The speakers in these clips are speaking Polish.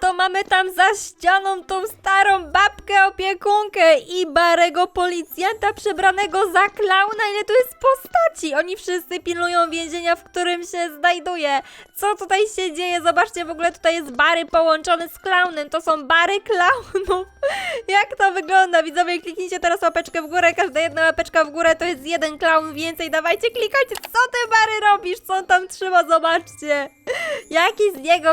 to mamy tam za ścianą tą starą babkę opiekunkę i Barego policjanta przebranego za klauna. Ile tu jest postaci? Oni wszyscy pilnują więzienia, w którym się znajduje. Co tutaj się dzieje? Zobaczcie, w ogóle tutaj jest Bary połączony z klaunem. To są Bary klaunów. Jak to wygląda? Widzowie, kliknijcie teraz łapeczkę w górę. Każda jedna łapeczka w górę to jest jeden klaun więcej. Dawajcie, klikajcie. Co ty, Bary, robisz? Co on tam trzyma? Zobaczcie. Jaki z niego?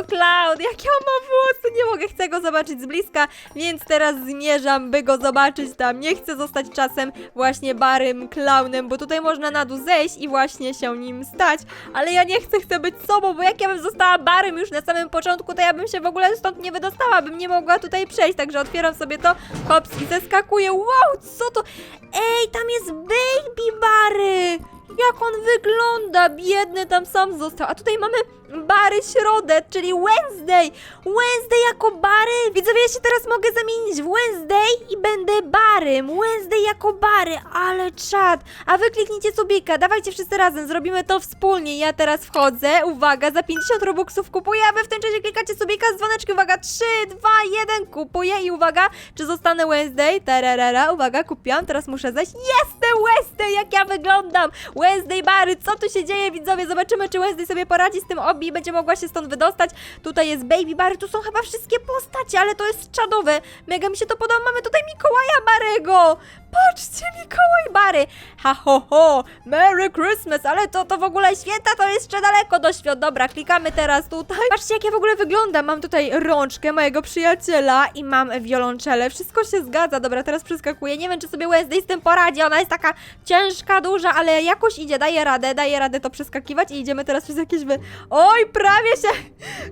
Jakie on ma włosy? Nie mogę, chcę go zobaczyć z bliska, więc teraz zmierzam, by go zobaczyć tam. Nie chcę zostać czasem właśnie barym clownem, bo tutaj można na dół zejść i właśnie się nim stać. Ale ja nie chcę, chcę być sobą, bo jak ja bym została barym już na samym początku, to ja bym się w ogóle stąd nie wydostała, bym nie mogła tutaj przejść. Także otwieram sobie to, hops i zeskakuję. Wow, co to? Ej, tam jest baby bary! Jak on wygląda, biedny tam sam został. A tutaj mamy Bary Środę, czyli Wednesday. Wednesday jako Bary. Widzowie, ja się teraz mogę zamienić w Wednesday i będę Barym. Wednesday jako Bary, ale czad. A wy kliknijcie subika, dawajcie wszyscy razem, zrobimy to wspólnie. Ja teraz wchodzę, uwaga, za 50 robuxów kupuję, a wy w tym czasie klikacie subika z dzwoneczkiem, uwaga, 3, 2, 1, kupuję i uwaga, czy zostanę Wednesday? Tararara, uwaga, kupiłam, teraz muszę zejść. Jestem Wednesday, jak ja wyglądam. Wednesday Bary, co tu się dzieje, widzowie? Zobaczymy, czy Wednesday sobie poradzi z tym obi i będzie mogła się stąd wydostać. Tutaj jest Baby Bary, tu są chyba wszystkie postacie, ale to jest czadowe. Mega mi się to podoba. Mamy tutaj Mikołaja Barego. Patrzcie, Mikołaj Bary. Ha, ho, ho. Merry Christmas, ale to, to w ogóle święta to jest jeszcze daleko do świąt. Dobra, klikamy teraz tutaj. Patrzcie, jak ja w ogóle wyglądam. Mam tutaj rączkę mojego przyjaciela i mam wiolonczelę. Wszystko się zgadza. Dobra, teraz przeskakuję. Nie wiem, czy sobie Wednesday z tym poradzi. Ona jest taka ciężka, duża, ale jakoś idzie. Daje radę, daje radę to przeskakiwać i idziemy teraz przez jakieś wy... Oj, prawie się...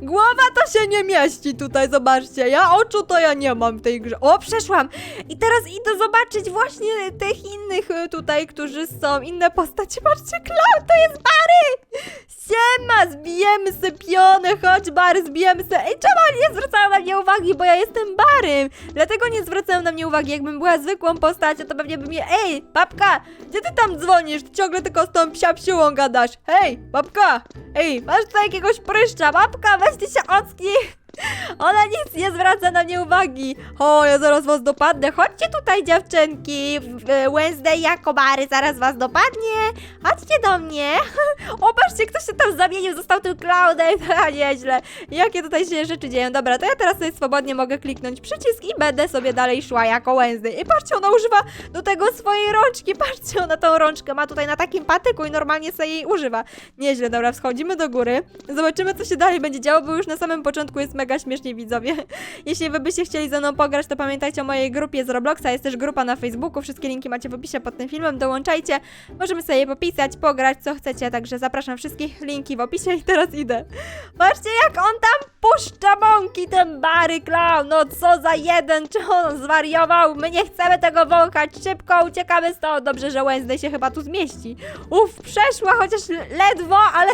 Głowa to się nie mieści tutaj, zobaczcie. Ja oczu to ja nie mam w tej grze. O, przeszłam. I teraz idę zobaczyć właśnie tych innych e, tutaj, którzy są, inne postacie. Patrzcie, Cloud, to jest Bary! Siema, zbijemy se piony, chodź Bary, zbijemy se. Ej, czemu oni nie zwracają na mnie uwagi, bo ja jestem Barym. Dlatego nie zwracają na mnie uwagi. Jakbym była zwykłą postacią, to pewnie by mnie... Ej, babka, gdzie ty tam dzwonisz? Ty ciągle tylko z tą psia psiłą gadasz. Hej, babka, ej, masz tutaj jakiegoś pryszcza. Babka, weź ty się ocknij. Ona nic nie zwraca na mnie uwagi. O, ja zaraz was dopadnę. Chodźcie tutaj, dziewczynki. Wednesday Bary zaraz was dopadnie. Chodźcie do mnie. O, patrzcie, ktoś się tam zamienił, został tym clownem. Ha, nieźle. Jakie tutaj się rzeczy dzieją. Dobra, to ja teraz sobie swobodnie mogę kliknąć przycisk i będę sobie dalej szła jako Wednesday. I patrzcie, ona używa do tego swojej rączki. Patrzcie, ona tą rączkę ma tutaj na takim patyku i normalnie sobie jej używa. Nieźle, dobra, wchodzimy do góry. Zobaczymy, co się dalej będzie działo, bo już na samym początku jest mega śmiesznie, widzowie. Jeśli wy byście chcieli ze mną pograć, to pamiętajcie o mojej grupie z Robloxa. Jest też grupa na Facebooku. Wszystkie linki macie w opisie pod tym filmem. Dołączajcie. Możemy sobie popisać, pograć, co chcecie. Także zapraszam wszystkich. Linki w opisie i teraz idę. Patrzcie, jak on tam puszcza mąki, ten Bary Clown. No co za jeden, czy on zwariował? My nie chcemy tego wąchać. Szybko uciekamy stąd. Dobrze, że Wednesday się chyba tu zmieści. Uff, przeszła, chociaż ledwo, ale,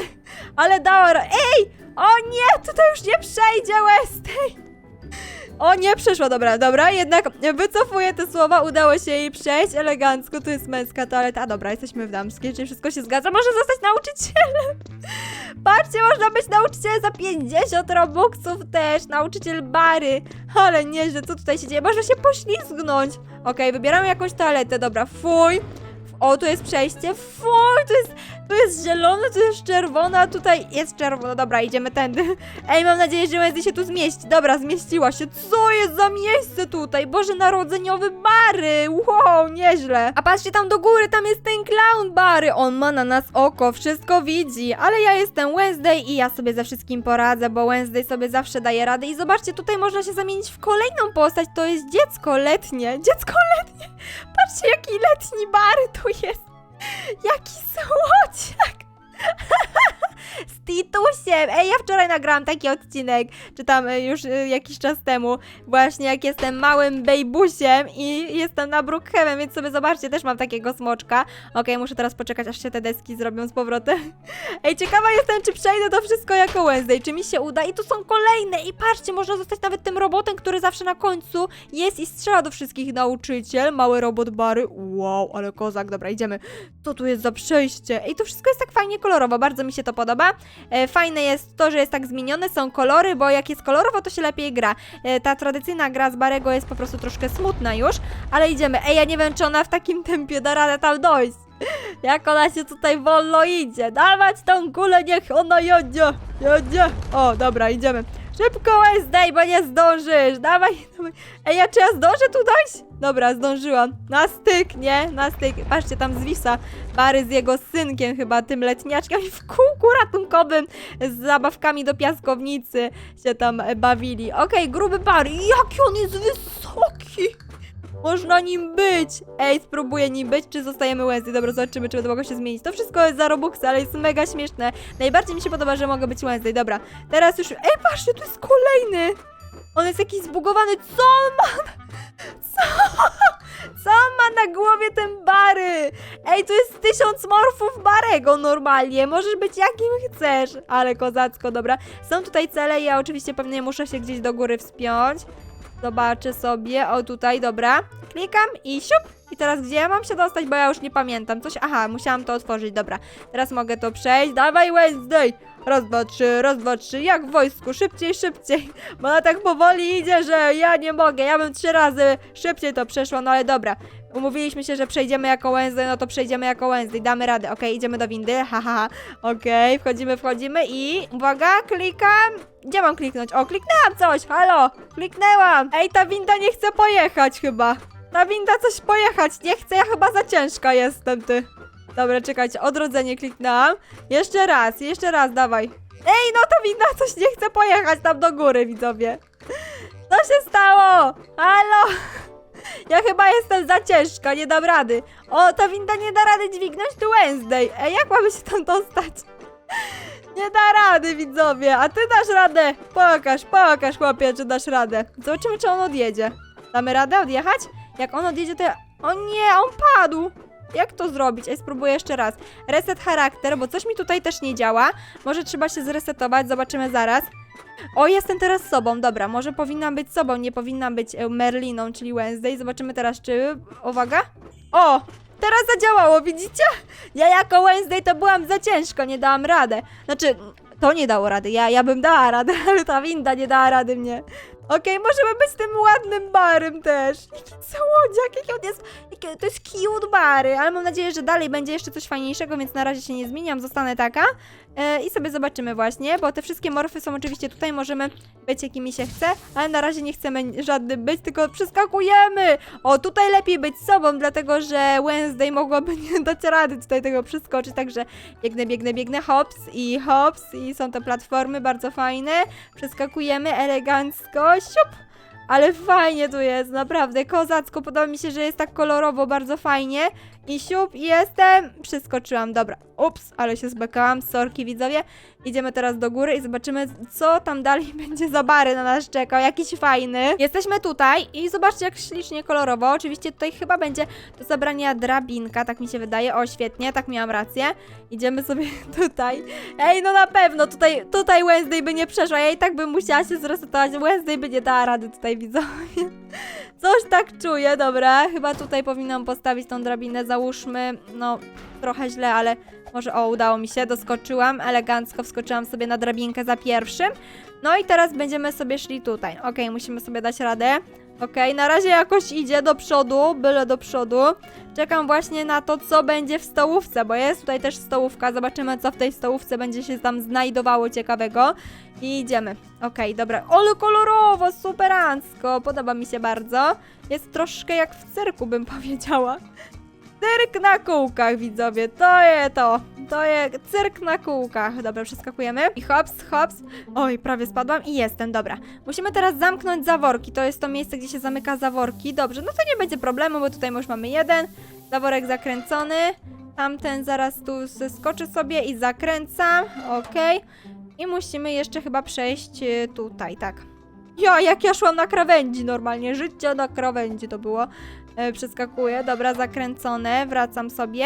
ale dała. Ej! O nie, tutaj już nie przejdzie Wednesday. O nie, przeszła, dobra, dobra, jednak wycofuję te słowa, udało się jej przejść elegancko, tu jest męska toaleta, dobra, jesteśmy w damskiej, czyli wszystko się zgadza, może zostać nauczycielem. Patrzcie, można być nauczycielem za 50 robuxów też, nauczyciel Bary, ale nieźle, co tutaj się dzieje, można się poślizgnąć. Okej, wybieramy jakąś toaletę, dobra, fuj. O, tu jest przejście, fuj, tu jest, tu jest zielone, tu jest czerwone, a tutaj jest czerwone, dobra, idziemy tędy. Ej, mam nadzieję, że Wednesday się tu zmieści. Dobra, zmieściła się. Co jest za miejsce tutaj? Boże Narodzeniowy Bary! Wow, nieźle. A patrzcie tam do góry, tam jest ten clown Bary. On ma na nas oko, wszystko widzi. Ale ja jestem Wednesday i ja sobie ze wszystkim poradzę, bo Wednesday sobie zawsze daje radę. I zobaczcie, tutaj można się zamienić w kolejną postać. To jest dziecko letnie. Dziecko letnie. Patrzcie, jaki letni Bary nagrałam taki odcinek, czy tam y, już y, jakiś czas temu, właśnie jak jestem małym bejbusiem i jestem na Brookhaven, więc sobie zobaczcie, też mam takiego smoczka. Okej, muszę teraz poczekać, aż się te deski zrobią z powrotem. Ej, ciekawa jestem, czy przejdę to wszystko jako Wednesday, czy mi się uda. I tu są kolejne i patrzcie, można zostać nawet tym robotem, który zawsze na końcu jest i strzela do wszystkich nauczyciel. Mały robot Bary. Wow, ale kozak, dobra, idziemy. Co tu jest za przejście? Ej, to wszystko jest tak fajnie kolorowo, bardzo mi się to podoba. E, fajne jest to, że jest tak zmienione, są kolory, bo jak jest kolorowo, to się lepiej gra. E, ta tradycyjna gra z Barego jest po prostu troszkę smutna już, ale idziemy. Ej, ja nie wiem, czy ona w takim tempie da radę tam dojść. Jak ona się tutaj wolno idzie. Dawać tą kulę, niech ona jedzie. Jedzie. O, dobra, idziemy. Szybko Wednesday, bo nie zdążysz. Dawaj, dawaj. Ej, ja czy ja zdążę tu dojść? Dobra, zdążyłam. Na styk, nie? Na styk. Patrzcie, tam zwisa Bary z jego synkiem chyba, tym letniaczkiem w kółku ratunkowym z zabawkami do piaskownicy się tam bawili. Okej, gruby Bary. Jaki on jest wysoki! Można nim być! Ej, spróbuję nim być, czy zostajemy Wednesday? Dobra, zobaczymy, czy będę mogła się zmienić. To wszystko jest za Robuxy, ale jest mega śmieszne. Najbardziej mi się podoba, że mogę być Wednesday. Dobra, teraz już... Ej, patrzcie, tu jest kolejny! On jest jakiś zbugowany. Co on ma? Co? Co on ma na głowie ten Bary? Ej, to jest tysiąc morfów Barego normalnie. Możesz być jakim chcesz. Ale kozacko, dobra. Są tutaj cele, ja oczywiście pewnie muszę się gdzieś do góry wspiąć. Zobaczę sobie. O, tutaj, dobra. Klikam i siup. I teraz gdzie ja mam się dostać, bo ja już nie pamiętam. Coś, aha, musiałam to otworzyć, dobra. Teraz mogę to przejść. Dawaj Wednesday! Raz, dwa, trzy, raz, dwa, trzy, jak w wojsku, szybciej, szybciej. Bo ona tak powoli idzie, że ja nie mogę. Ja bym trzy razy szybciej to przeszła, no ale dobra. Umówiliśmy się, że przejdziemy jako Wednesday, no to przejdziemy jako Wednesday, damy radę. Okej, idziemy do windy, haha, ha. okej, wchodzimy, wchodzimy i uwaga, klikam. Gdzie mam kliknąć? O, kliknęłam coś, halo, kliknęłam. Ej, ta winda nie chce pojechać chyba. Ta winda coś pojechać nie chce, ja chyba za ciężka jestem, ty. Dobra, czekajcie, odrodzenie kliknęłam. Jeszcze raz, jeszcze raz, dawaj. Ej, no ta winda coś nie chce pojechać tam do góry, widzowie. Co się stało? Halo? Ja chyba jestem za ciężka, nie dam rady. O, ta winda nie da rady dźwignąć tu Wednesday. Ej, jak mamy się tam dostać? Nie da rady, widzowie. A ty dasz radę. Pokaż, pokaż, chłopie, czy dasz radę. Zobaczymy, czy on odjedzie. Damy radę odjechać? Jak on odjedzie, to ja... O nie, on padł. Jak to zrobić? Ej, spróbuję jeszcze raz. Reset charakter, bo coś mi tutaj też nie działa. Może trzeba się zresetować, zobaczymy zaraz. O, jestem teraz sobą, dobra, może powinnam być sobą, nie powinnam być e, Merliną, czyli Wednesday. Zobaczymy teraz, czy... Uwaga. O, teraz zadziałało, widzicie? Ja jako Wednesday to byłam za ciężko, nie dałam radę. Znaczy, to nie dało rady, ja, ja bym dała radę, ale ta winda nie dała rady mnie. Okej, możemy być tym ładnym barem też. Jaki słodziak, jaki on jest... Jaki, to jest cute bary, ale mam nadzieję, że dalej będzie jeszcze coś fajniejszego, więc na razie się nie zmieniam, zostanę taka. E, I sobie zobaczymy właśnie, bo te wszystkie morfy są oczywiście tutaj, możemy być jakimi się chce, ale na razie nie chcemy żadnym być, tylko przeskakujemy! O, tutaj lepiej być sobą, dlatego że Wednesday mogłaby nie dać rady tutaj tego przeskoczyć, także biegnę, biegnę, biegnę, hops i hops i są te platformy bardzo fajne, przeskakujemy elegancko, siup! Ale fajnie tu jest, naprawdę, kozacko, podoba mi się, że jest tak kolorowo, bardzo fajnie. I siup, jestem, przeskoczyłam, dobra, ups, ale się zbekałam, sorki widzowie. Idziemy teraz do góry i zobaczymy, co tam dalej będzie za bary na nas czekał, jakiś fajny. Jesteśmy tutaj i zobaczcie, jak ślicznie kolorowo, oczywiście tutaj chyba będzie do zabrania drabinka, tak mi się wydaje, o świetnie, tak miałam rację. Idziemy sobie tutaj. Ej, no na pewno, tutaj, tutaj Wednesday by nie przeszła, ja i tak bym musiała się zresetować, Wednesday by nie dała rady tutaj widzowie. Coś tak czuję, dobra, chyba tutaj powinnam postawić tą drabinę, załóżmy, no trochę źle, ale może o, udało mi się, doskoczyłam, elegancko wskoczyłam sobie na drabinkę za pierwszym. No i teraz będziemy sobie szli tutaj. Okej, musimy sobie dać radę. Okej, na razie jakoś idzie do przodu, byle do przodu. Czekam właśnie na to, co będzie w stołówce, bo jest tutaj też stołówka. Zobaczymy, co w tej stołówce będzie się tam znajdowało ciekawego. I idziemy. Okej, dobra. Ale kolorowo, superancko. Podoba mi się bardzo. Jest troszkę jak w cyrku, bym powiedziała. Cyrk na kółkach, widzowie. To je to. To je cyrk na kółkach. Dobra, przeskakujemy. I hops, hops. Oj, prawie spadłam i jestem, dobra. Musimy teraz zamknąć zaworki. To jest to miejsce, gdzie się zamyka zaworki. Dobrze, no to nie będzie problemu, bo tutaj już mamy jeden. Zaworek zakręcony. Tamten zaraz tu skoczy sobie i zakręcam. Okej. I musimy jeszcze chyba przejść y, tutaj, tak. Ja, jak ja szłam na krawędzi normalnie, życie na krawędzi to było. E, przeskakuję, dobra, zakręcone, wracam sobie.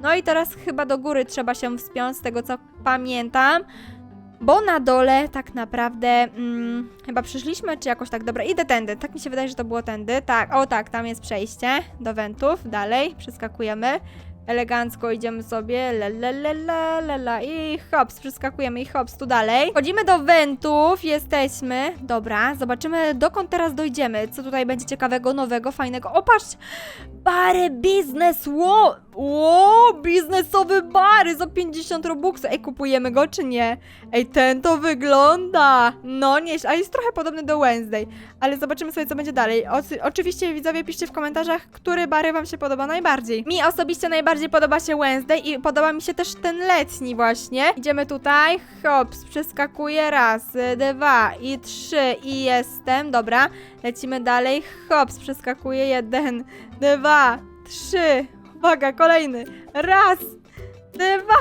No i teraz chyba do góry trzeba się wspiąć, z tego co pamiętam. Bo na dole tak naprawdę mm, chyba przyszliśmy, czy jakoś tak, dobra, idę tędy, tak mi się wydaje, że to było tędy, tak, o tak, tam jest przejście do wentów, dalej, przeskakujemy, Elegancko idziemy sobie, la la la la la la i hops, przeskakujemy i hops, tu dalej. Wchodzimy do wentów, jesteśmy. Dobra, zobaczymy dokąd teraz dojdziemy. Co tutaj będzie ciekawego, nowego, fajnego. O, patrzcie! Bary biznes, ło! Ło, biznesowy bary za 50 robuxów. Ej, kupujemy go czy nie? Ej, ten to wygląda. No nie, a jest trochę podobny do Wednesday. Ale zobaczymy sobie, co będzie dalej. O, oczywiście, widzowie, piszcie w komentarzach, który bary wam się podoba najbardziej. Mi osobiście najbardziej podoba się Wednesday i podoba mi się też ten letni właśnie. Idziemy tutaj, hops, przeskakuję raz, dwa i trzy i jestem, dobra. Lecimy dalej, hops, przeskakuję jeden, dwa, trzy. Uwaga, kolejny. Raz, dwa,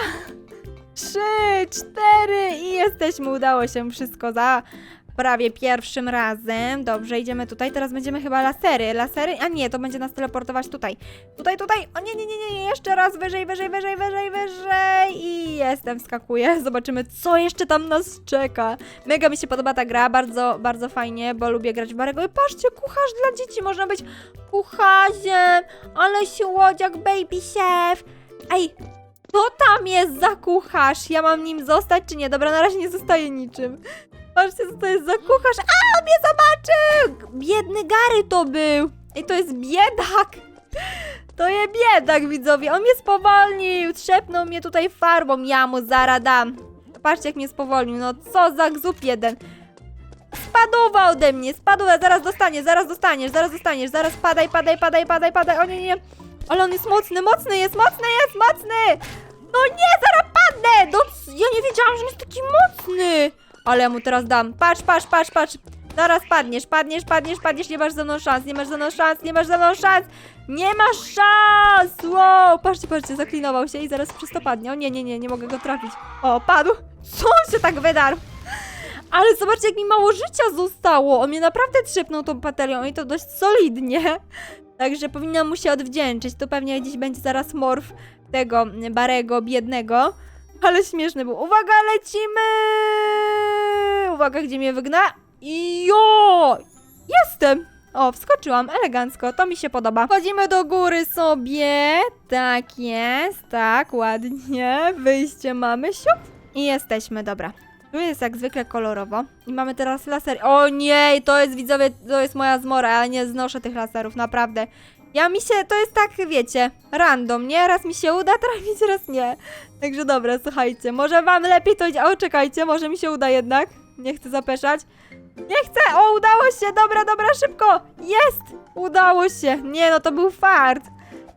trzy, cztery i jesteśmy. Udało się wszystko za prawie pierwszym razem. Dobrze, idziemy tutaj. Teraz będziemy chyba lasery. Lasery? A nie, to będzie nas teleportować tutaj. Tutaj, tutaj. O nie, nie, nie, nie. Jeszcze raz wyżej, wyżej, wyżej, wyżej, wyżej. I jestem, skakuję. Zobaczymy, co jeszcze tam nas czeka. Mega mi się podoba ta gra. Bardzo, bardzo fajnie, bo lubię grać w Barego. I patrzcie, kucharz dla dzieci. Można być kucharzem. Ale słodziak, baby chef. Ej, co tam jest za kucharz? Ja mam nim zostać czy nie? Dobra, na razie nie zostaje niczym. Patrzcie, co to jest za kucharz. A, on mnie zobaczył! Biedny Gary to był. I to jest biedak. To jest biedak, widzowie. On mnie spowolnił. Trzepnął mnie tutaj farbą. Ja mu zaradam. Patrzcie, jak mnie spowolnił. No co za gzup jeden. Spaduwa ode mnie, spaduwa, zaraz dostaniesz, zaraz dostaniesz, zaraz dostaniesz, zaraz padaj, padaj, padaj, padaj, padaj, o nie, nie. Ale on jest mocny, mocny jest, mocny jest, mocny! No nie, zaraz padnę! No, ja nie wiedziałam, że on jest taki mocny! Ale ja mu teraz dam. Patrz, patrz, patrz, patrz. Zaraz padniesz, padniesz, padniesz, padniesz, nie masz ze mną szans, nie masz ze mną szans, nie masz ze mną szans! Nie masz szans! Wow! Patrzcie, patrzcie, zaklinował się i zaraz przez to padnie. O nie, nie, nie, nie mogę go trafić. O, padł! Co on się tak wydarł? Ale zobaczcie, jak mi mało życia zostało. On mnie naprawdę trzepnął tą patelnią i to dość solidnie. Także powinnam mu się odwdzięczyć. To pewnie gdzieś będzie zaraz morf tego Barego, biednego. Ale śmieszny był. Uwaga, lecimy! Uwaga, gdzie mnie wygna? Jo! Jestem! O, wskoczyłam elegancko, to mi się podoba. Wchodzimy do góry sobie. Tak jest, tak, ładnie. Wyjście mamy, siup. I jesteśmy, dobra. Tu jest jak zwykle kolorowo. I mamy teraz laser. O nie, to jest widzowie, to jest moja zmora. Ja nie znoszę tych laserów, naprawdę. Ja mi się, to jest tak, wiecie, random, nie? Raz mi się uda trafić, raz nie. Także dobra, słuchajcie, może wam lepiej to. O, czekajcie, może mi się uda jednak. Nie chcę zapeszać. Nie chcę! O, udało się! Dobra, dobra, szybko! Jest! Udało się! Nie, no to był fart.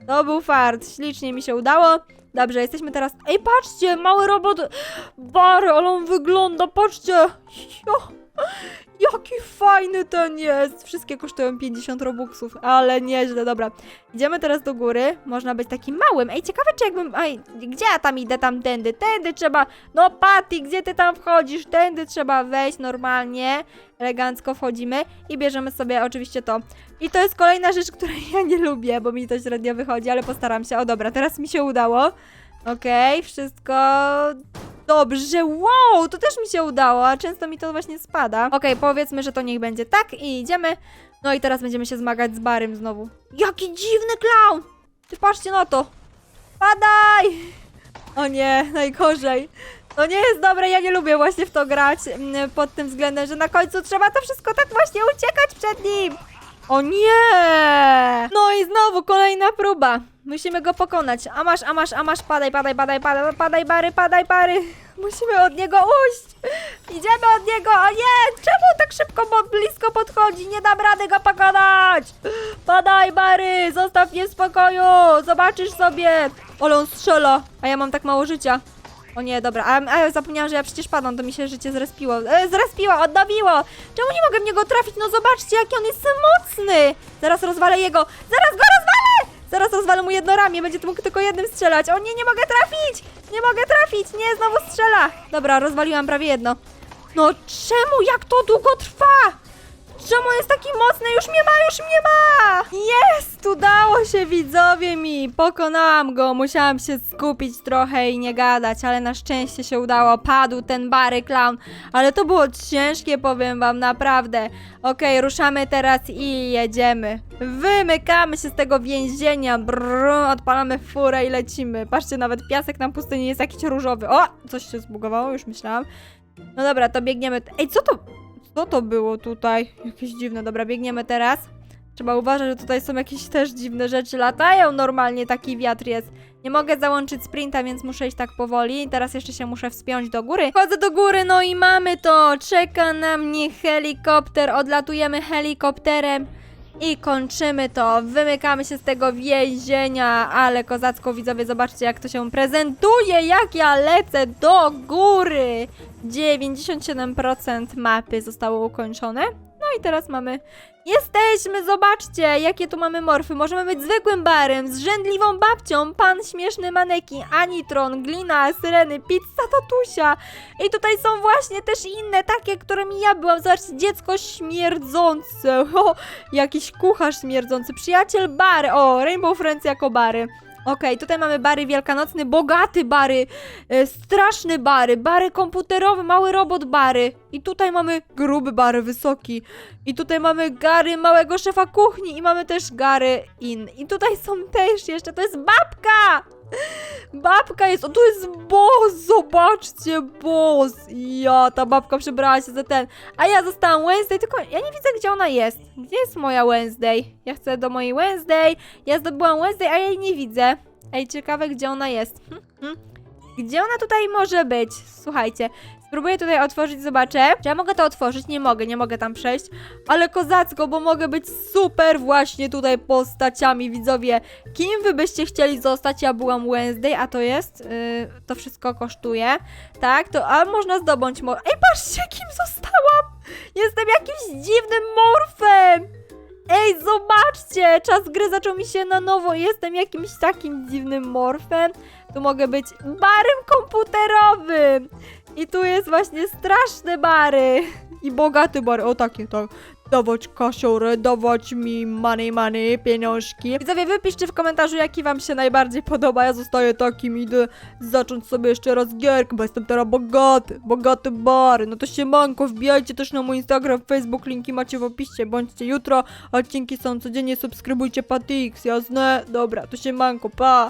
To był fart. Ślicznie mi się udało. Dobrze, jesteśmy teraz... Ej, patrzcie! Mały robot... Bary, ale on wygląda, patrzcie! Jo, jaki fajny ten jest! Wszystkie kosztują 50 robuxów, ale nieźle, dobra. Idziemy teraz do góry. Można być takim małym. Ej, ciekawe czy jakbym... Ej, gdzie ja tam idę tam tędy? Tędy trzeba... No, Patty, gdzie ty tam wchodzisz? Tędy trzeba wejść normalnie. Elegancko wchodzimy i bierzemy sobie oczywiście to. I to jest kolejna rzecz, której ja nie lubię, bo mi to średnio wychodzi, ale postaram się. O dobra, teraz mi się udało. Okej, wszystko dobrze. Wow, to też mi się udało, a często mi to właśnie spada. Okej, powiedzmy, że to niech będzie tak i idziemy. No i teraz będziemy się zmagać z Barym znowu. Jaki dziwny clown! Ty patrzcie na to. Padaj! O nie, najgorzej. To nie jest dobre, ja nie lubię właśnie w to grać mm, pod tym względem, że na końcu trzeba to wszystko tak właśnie uciekać przed nim. O nie! No i znowu kolejna próba. Musimy go pokonać. A masz, a masz, a masz, padaj, padaj, padaj, padaj, padaj, bary, padaj, bary. Musimy od niego ujść. Idziemy od niego. O nie! Czemu tak szybko blisko podchodzi? Nie dam rady go pokonać. Padaj, bary, zostaw mnie w spokoju. Zobaczysz sobie. Ale on strzela, a ja mam tak mało życia. O nie, dobra, a, a zapomniałam, że ja przecież padam, to mi się życie zrespiło. E, zrespiło, odnowiło! Czemu nie mogę w niego trafić? No zobaczcie, jaki on jest mocny! Zaraz rozwalę jego! Zaraz go! Zaraz rozwalę mu jedno ramię, będzie mógł tylko jednym strzelać. O nie, nie mogę trafić! Nie mogę trafić! Nie, znowu strzela! Dobra, rozwaliłam prawie jedno. No czemu? Jak to długo trwa? Czemu jest taki mocny? Już mnie ma, już mnie ma! Jest! Udało się widzowie mi! Pokonałam go, musiałam się skupić trochę i nie gadać, ale na szczęście się udało. Padł ten Bary Clown, ale to było ciężkie, powiem wam, naprawdę. Okej, ruszamy teraz i jedziemy. Wymykamy się z tego więzienia, brrr, odpalamy furę i lecimy. Patrzcie, nawet piasek na pustyni jest jakiś różowy. O! Coś się zbugowało, już myślałam. No dobra, to biegniemy. Ej, co to? Co to było tutaj? Jakieś dziwne. Dobra, biegniemy teraz. Trzeba uważać, że tutaj są jakieś też dziwne rzeczy. Latają normalnie, taki wiatr jest. Nie mogę załączyć sprinta, więc muszę iść tak powoli. Teraz jeszcze się muszę wspiąć do góry. Chodzę do góry, no i mamy to. Czeka na mnie helikopter. Odlatujemy helikopterem. I kończymy to. Wymykamy się z tego więzienia. Ale kozacko widzowie, zobaczcie jak to się prezentuje. Jak ja lecę do góry. 97% mapy zostało ukończone. No i teraz mamy. Jesteśmy, zobaczcie, jakie tu mamy morfy. Możemy być zwykłym barem, zrzędliwą babcią, pan śmieszny maneki, Anitron, Glina, Syreny, pizza tatusia. I tutaj są właśnie też inne, takie, którymi ja byłam. Zobaczcie, dziecko śmierdzące. O, jakiś kucharz śmierdzący, przyjaciel bary. O, Rainbow Friends jako bary. Okej, tutaj mamy bary wielkanocny, bogaty bary, e, straszny bary, bary komputerowy, mały robot bary. I tutaj mamy gruby bary, wysoki. I tutaj mamy Gary, małego szefa kuchni i mamy też Gary in. I tutaj są też jeszcze, to jest babka! Babka jest, o tu jest boss, zobaczcie, boss. Ja, ta babka przebrała się za ten. A ja zostałam Wednesday, tylko ja nie widzę, gdzie ona jest. Gdzie jest moja Wednesday? Ja chcę do mojej Wednesday. Ja zdobyłam Wednesday, a ja jej nie widzę. Ej, ciekawe, gdzie ona jest. Gdzie ona tutaj może być? Słuchajcie, spróbuję tutaj otworzyć, zobaczę. Czy ja mogę to otworzyć? Nie mogę, nie mogę tam przejść. Ale kozacko, bo mogę być super właśnie tutaj postaciami, widzowie. Kim wy byście chcieli zostać? Ja byłam Wednesday, a to jest? Yy, to wszystko kosztuje. Tak, to, a można zdobądź. Ej, patrzcie, kim zostałam! Jestem jakimś dziwnym morfem! Ej, zobaczcie! Czas gry zaczął mi się na nowo. Jestem jakimś takim dziwnym morfem. Tu mogę być barem komputerowym. I tu jest właśnie straszne bary. I bogaty bar. O takie, tak. Dawać kasiorę, dawać mi money, money, pieniążki. Widzowie, wypiszcie w komentarzu, jaki wam się najbardziej podoba. Ja zostaję takim, idę zacząć sobie jeszcze raz gierkę, bo jestem teraz bogaty. Bogaty bar. No to się manko, wbijajcie też na mój Instagram, Facebook, linki macie w opisie. Bądźcie jutro, odcinki są codziennie, subskrybujcie Patix, jasne? Dobra, to się manko, pa!